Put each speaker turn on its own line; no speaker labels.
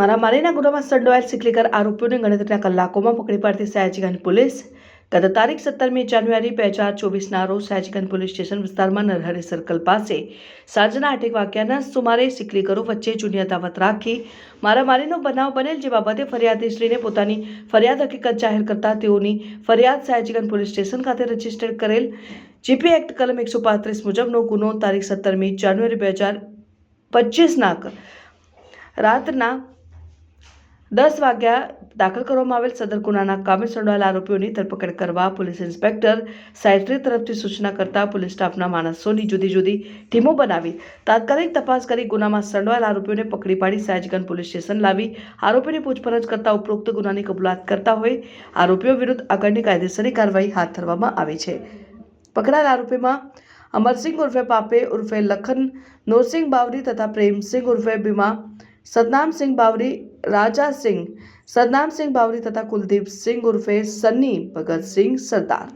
મારામારીના ગુનામાં સંડોવાયેલ સિકલીકર આરોપીઓને ગણતરીના કલાકોમાં પકડી પાડતી સયાજીગંજ પોલીસ. ગત તારીખ સત્તરમી જાન્યુઆરી, બે હજાર ચોવીસના રોજ સયાજીગંજ પોલીસ સ્ટેશન વિસ્તારમાં નરહરી સર્કલ પાસે સાંજના આઠેક વાગ્યાના સુમારે સિકલીકરો વચ્ચે જૂની અદાવત રાખી મારામારીનો બનાવ બનેલ જે બાબતે ફરિયાદીશ્રીને પોતાની ફરિયાદ હકીકત જાહેર કરતા તેઓની ફરિયાદ સયાજીગંજ પોલીસ સ્ટેશન ખાતે રજિસ્ટર કરેલ. જીપી એક્ટ કલમ એકસો પાંત્રીસ મુજબનો ગુનો તારીખ સત્તરમી જાન્યુઆરી, બે હજાર પચીસના રાતના દસ વાગ્યા દાખલ કરવામાં આવેલ સદર ગુનાના કામે સંડોવાયેલ આરોપીઓની ધરપકડ કરવા પોલીસ ઇન્સ્પેક્ટર સાયટ્રી તરફથી સૂચના કરતા પોલીસ સ્ટાફના માણસોની જુદી જુદી ટીમો બનાવી તાત્કાલિક તપાસ કરી ગુનામાં સંડોવાયેલ આરોપીઓને પકડી પાડી સાયજગંજ પોલીસ સ્ટેશન લાવી આરોપીની પૂછપરછ કરતા ઉપરોક્ત ગુનાની કબૂલાત કરતા હોય આરોપીઓ વિરુદ્ધ આગળની કાયદેસરની કાર્યવાહી હાથ ધરવામાં આવી છે. પકડાયેલ આરોપીમાં અમરસિંહ ઉર્ફે પાપે ઉર્ફે લખન, નોરસિંહ બાવરી તથા પ્રેમસિંહ ઉર્ફે ભીમા સદનામસિંહ બાવરી રાજાસિંહ સદનામસિંહ બાવરી તથા કુલદીપસિંહ ઉર્ફે સન્ની ભગતસિંહ સરદાર